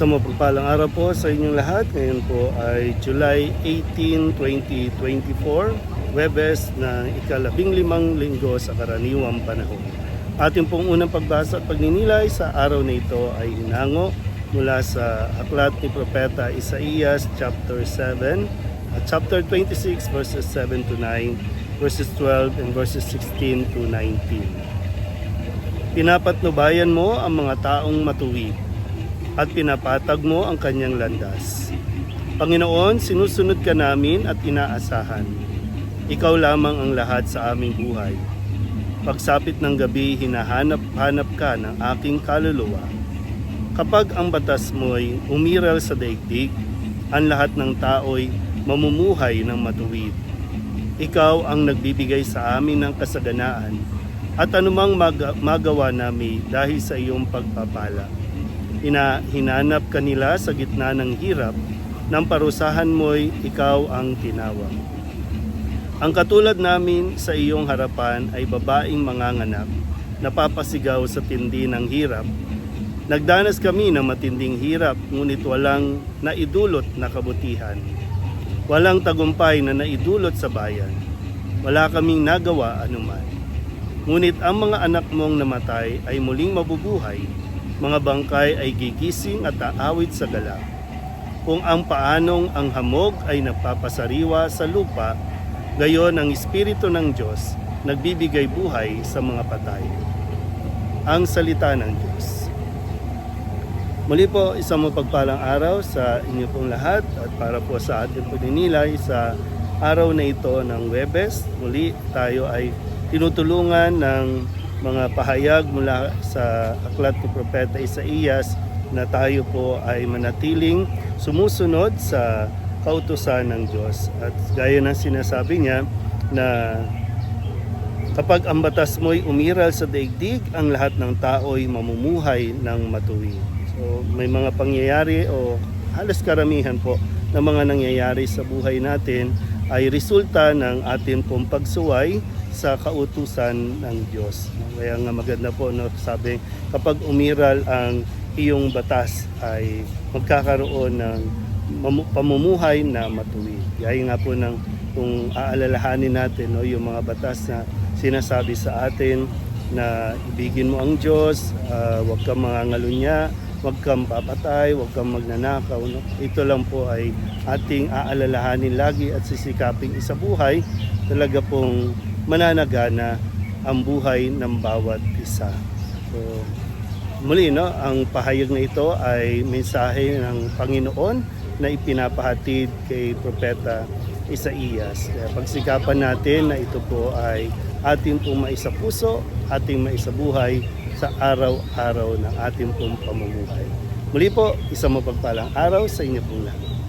Isang mapagpalang araw po sa inyong lahat. Ngayon po ay July 18, 2024, Webes na ikalabing limang linggo sa karaniwang panahon. Ating pong unang pagbasa at pagninilay sa araw na ito ay hinango mula sa aklat ni Propeta Isaías chapter 7 at chapter 26 verses 7 to 9, verses 12 and verses 16 to 19. Pinapatnubayan mo ang mga taong matuwid at pinapatag mo ang kanyang landas. Panginoon, sinusunod ka namin at inaasahan. Ikaw lamang ang lahat sa aming buhay. Pagsapit ng gabi, hinahanap-hanap ka ng aking kaluluwa. Kapag ang batas mo'y umiral sa daigdig, ang lahat ng tao'y mamumuhay ng matuwid. Ikaw ang nagbibigay sa amin ng kasaganaan at anumang mag- magawa namin dahil sa iyong pagpapala. Ina, hinanap kanila sa gitna ng hirap, ng parusahan mo'y ikaw ang tinawag. Ang katulad namin sa iyong harapan ay babaeng manganganak, napapasigaw sa tindi ng hirap. Nagdanas kami ng matinding hirap, ngunit walang naidulot na kabutihan. Walang tagumpay na naidulot sa bayan. Wala kaming nagawa anuman. Ngunit ang mga anak mong namatay ay muling mabubuhay. Mga bangkay ay gigising at aawit sa gala. Kung ang paanong ang hamog ay nagpapasariwa sa lupa, gayon ang Espiritu ng Diyos nagbibigay buhay sa mga patay. Ang salita ng Diyos. Muli po, isang mapagpalang araw sa inyo pong lahat at para po sa ating paninilay sa araw na ito ng Webes. Muli tayo ay tinutulungan ng mga pahayag mula sa aklat ni Propeta Isaías na tayo po ay manatiling sumusunod sa kautusan ng Diyos. At gaya ng sinasabi niya na kapag ang batas mo'y umiral sa daigdig, ang lahat ng tao'y mamumuhay ng matuwid. So may mga pangyayari o halos karamihan po ng mga nangyayari sa buhay natin ay resulta ng atin pong pagsuway sa kautusan ng Diyos. Kaya nga maganda po no, sabi kapag umiral ang iyong batas ay magkakaroon ng pamumuhay na matuwid. Gaya nga po ng kung aalalahanin natin no, yung mga batas na sinasabi sa atin na ibigin mo ang Diyos, ah, huwag kang mangangalunya, huwag kang papatay, huwag kang magnanakaw. No? Ito lang po ay ating aalalahanin lagi at sisikaping isa buhay talaga pong mananagana ang buhay ng bawat isa. So, muli, no, ang pahayag na ito ay mensahe ng Panginoon na ipinapahatid kay Propeta Isaías. Kaya pagsikapan natin na ito po ay ating pong maisapuso, ating maisabuhay sa araw-araw ng ating pong pamumuhay. Muli po, isang mapagpalang araw sa inyo pong lahat.